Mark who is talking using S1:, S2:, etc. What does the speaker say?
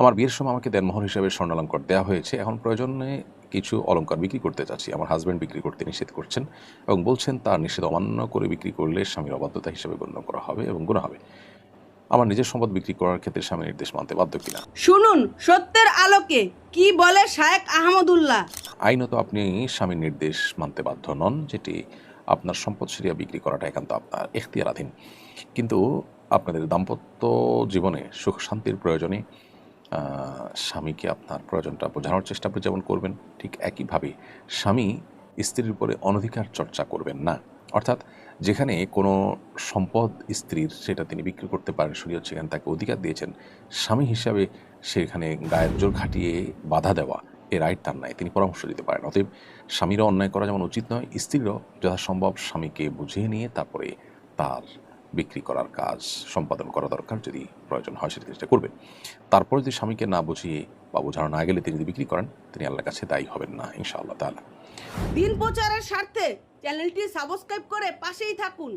S1: আমার বিয়ের সময় আমাকে দেনমোহর হিসেবে স্বর্ণালঙ্কার দেওয়া হয়েছে। এখন প্রয়োজনে কিছু অলংকার বিক্রি করতে চাচ্ছি। আমার হাজব্যান্ড বিক্রি করতে নিষেধ করছেন এবং বলছেন তার নিষেধ অমান্য করে বিক্রি করলে স্বামীর অবাধ্যতা হিসেবে গণ্য করা হবে এবং গুণ হবে। আমার নিজের সম্পদ বিক্রি করার ক্ষেত্রে স্বামী নির্দেশ মানতে বাধ্য কিনা?
S2: শুনুন সত্যের আলোকে কি বলে শায়েক আহমদুল্লাহ?
S1: আইনত আপনি স্বামীর নির্দেশ মানতে বাধ্য নন যেটি আপনার সম্পদ সিরিয়া বিক্রি করাটা একান্ত আপনার এখতিয়ারাধীন। কিন্তু আপনাদের দাম্পত্য জীবনে সুখ শান্তির প্রয়োজনে স্বামীকে আপনার প্রয়োজনটা বোঝানোর চেষ্টা আপনি যেমন করবেন, ঠিক একইভাবে স্বামী স্ত্রীর উপরে অনধিকার চর্চা করবেন না। অর্থাৎ যেখানে কোনো সম্পদ স্ত্রীর সেটা তিনি বিক্রি করতে পারেন, শরীয়ত সেখানে তাকে অধিকার দিয়েছেন, স্বামী হিসাবে সেখানে গায়ের জোর খাটিয়ে বাধা দেওয়া এ রাইট তার নাই, তিনি পরামর্শ দিতে পারেন। অতএব স্বামীরও অন্যায় করা যেমন উচিত নয়, স্ত্রীরও যথাসম্ভব স্বামীকে বুঝিয়ে নিয়ে তারপরে তার বিক্রি করার কাজ সম্পাদন করা দরকার যদি প্রয়োজন হয় সেটা চেষ্টা করবেন তারপরে যদি স্বামীকে না বুঝিয়ে বা বোঝানো না গেলে তিনি যদি বিক্রি করেন, তিনি আল্লাহর কাছে দায়ী হবেন না, ইনশাআল্লাহ তাআলা।
S2: দিন প্রচারের স্বার্থে চ্যানেলটি সাবস্ক্রাইব করে পাশেই থাকুন।